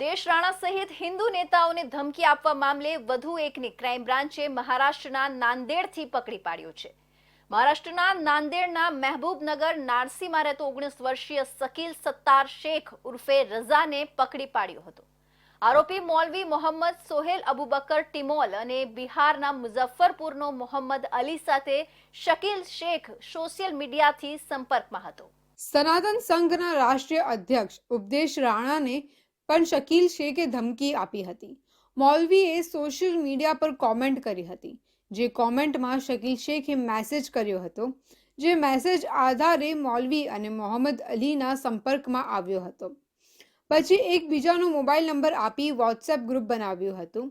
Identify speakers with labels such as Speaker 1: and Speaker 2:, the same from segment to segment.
Speaker 1: ઉપદેશ રાણા સહિત હિન્દુ નેતાઓને ધમકી આપવા મામલે વધુ એકને ક્રાઇમ બ્રાન્ચે મહારાષ્ટ્રના નાંદેડથી પકડી પાડ્યો છે. મહારાષ્ટ્રના નાંદેડના મહેબૂબનગર નારસીમાં રહેતો ઓગણીસ વર્ષીય સકીલ સત્તાર શેખ ઉર્ફે રઝાને પકડી પાડ્યો હતો. આરોપી મોલવી મોહમ્મદ સોહેલ અબુબકર ટિમોલ અને બિહારના મુઝફ્ફરપુરનો મોહમ્મદ અલી સાથે શકીલ શેખ સોશિયલ મીડિયાથી સંપર્કમાં હતો.
Speaker 2: સનાતન સંઘના રાષ્ટ્રીય અધ્યક્ષ ઉપદેશ રાણાને પણ શકીલ શેખે ધમકી આપી હતી. મૌલવીએ સોશિયલ મીડિયા પર કોમેન્ટ કરી હતી. જે કોમેન્ટમાં શકીલ શેખે મેસેજ કર્યો હતો, જે મેસેજ આધારે મૌલવી અને મોહમ્મદ અલીના સંપર્કમાં આવ્યો હતો. પછી એકબીજાનો મોબાઈલ નંબર આપી વોટ્સએપ ગ્રુપ બનાવ્યું હતું.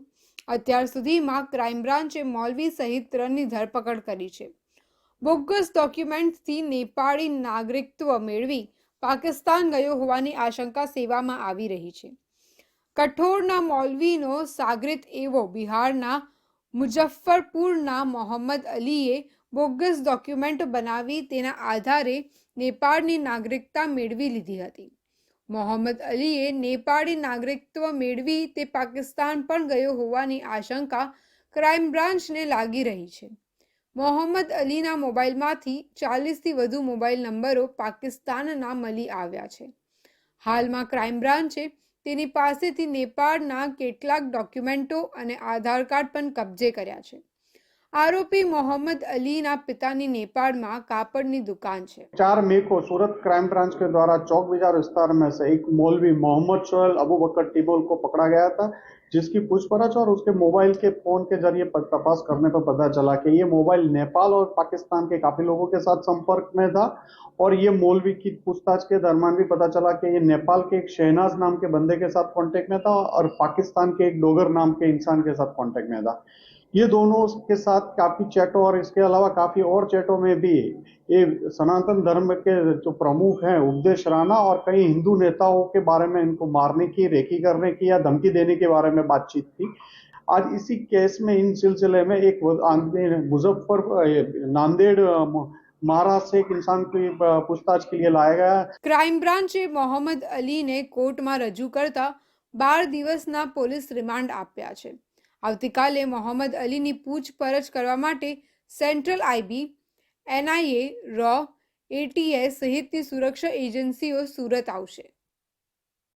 Speaker 2: અત્યાર સુધીમાં ક્રાઇમ બ્રાન્ચે મૌલવી સહિત ત્રણની ધરપકડ કરી છે. બોગસ ડોક્યુમેન્ટથી નેપાળી નાગરિકત્વ મેળવી પાકિસ્તાન ગયો હોવાની આશંકા સેવામાં આવી રહી છે. કઠોરના મૌલવીનો સાગરિત એવો બિહારના મુઝફ્ફરપુરના મોહમ્મદ અલીએ બોગસ ડોક્યુમેન્ટ બનાવી તેના આધારે નેપાળની નાગરિકતા મેળવી લીધી હતી. મોહમ્મદ અલીએ નેપાળી નાગરિકત્વ મેળવી તે પાકિસ્તાન પણ ગયો હોવાની આશંકા ક્રાઇમ બ્રાન્ચને લાગી રહી છે. મોહમ્મદ અલીના મોબાઈલમાંથી ચાલીસથી વધુ મોબાઈલ નંબરો પાકિસ્તાનના મળી આવ્યા છે. હાલમાં ક્રાઇમ બ્રાન્ચે તેની પાસેથી નેપાળના કેટલાક ડોક્યુમેન્ટો અને આધાર કાર્ડ પણ કબજે કર્યા છે. આરોપી મોહમ્મદ અલીના પિતાની નેપાળમાં કાપડની દુકાન છે
Speaker 3: चार मई को सूरत क्राइम ब्रांच के द्वारा चौक बाजार विस्तार में से एक मौलवी मोहम्मद शोएल अबू बकर टिबोल को पकड़ा गया था जिसकी पूछपरछ और उसके मोबाइल के फोन के जरिए प- तपास करने पर पता चला कि ये मोबाइल नेपाल और पाकिस्तान के काफी लोगों के साथ संपर्क में था और ये मौलवी की पूछताछ के दरमियान भी पता चला कि ये नेपाल के एक शहनाज नाम के बंदे के साथ कांटेक्ट में था और पाकिस्तान के एक डोगर नाम के इंसान के साथ कांटेक्ट में था ये दोनों के साथ काफी चैटों और इसके अलावा काफी और चैटों में भी ये सनातन धर्म के जो प्रमुख हैं उपदेश राणा और कई हिंदू नेताओं के बारे में इनको मारने की रेकी करने की या धमकी देने के बारे में बातचीत थी आज इसी केस में इन सिलसिले में एक आदमी मुजफ्फर ये नांदेड़ अ, महाराष्ट्र से एक इंसान की अ, पूछताछ के लिए लाया गया
Speaker 2: ક્રાઇમ બ્રાન્ચે મોહમ્મદ અલીને કોર્ટમાં રજૂ કરતા બાર દિવસના પોલીસ રિમાન્ડ આપ્યા છે આવતીકાલે મોહમ્મદ અલીની પૂછપરછ કરવા માટે સેન્ટ્રલ આઈબી, એનઆઈએ, રો, એટીએસ સહિતની સુરક્ષા એજન્સીઓ સુરત આવશે.